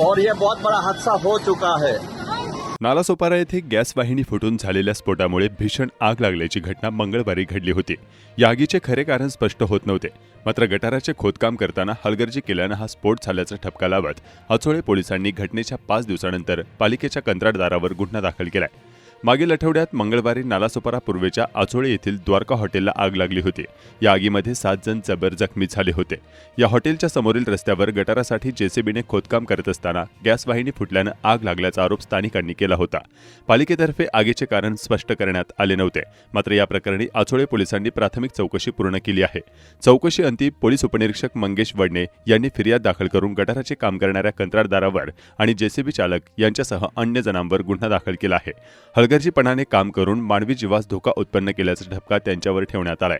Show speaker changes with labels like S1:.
S1: और ये बहुत बड़ा हादसा हो चुका है।
S2: नालासोपारा येथे गॅस वाहिनी फुटून झालेल्या स्फोटामुळे भीषण आग लागल्याची घटना मंगळवारी घडली होती. या आगीचे खरे कारण स्पष्ट होत नव्हते. मात्र गटाराचे खोदकाम करताना हलगर्जी केल्यानं हा स्फोट झाल्याचा ठपका लावत अचोळे पोलिसांनी घटनेच्या पाच दिवसानंतर पालिकेच्या कंत्राटदारावर गुन्हा दाखल केलाय. मागील आठवड्यात मंगळवारी नालासोपारा पूर्वेच्या आचोळे येथील द्वारका हॉटेलला आग लागली होती. या आगीमध्ये सात जण जबर जखमी झाले होते. या हॉटेलच्या समोरील रस्त्यावर गटारासाठी जेसीबीने खोदकाम करत असताना गॅस वाहिनी फुटल्यानं आग लागल्याचा आरोप स्थानिकांनी केला होता. पालिकेतर्फे आगीचे कारण स्पष्ट करण्यात आले नव्हते. मात्र या प्रकरणी आचोळे पोलिसांनी प्राथमिक चौकशी पूर्ण केली आहे. चौकशी अंती पोलीस उपनिरीक्षक मंगेश वडणे यांनी फिर्याद दाखल करून गटाराचे काम करणाऱ्या कंत्राटदारावर आणि जेसीबी चालक यांच्यासह अन्य जणांवर गुन्हा दाखल केला आहे. हलगर्जीपणाने काम करून मानवी जीवास धोका उत्पन्न केल्याचा ठपका त्यांच्यावर ठेवण्यात आलाय.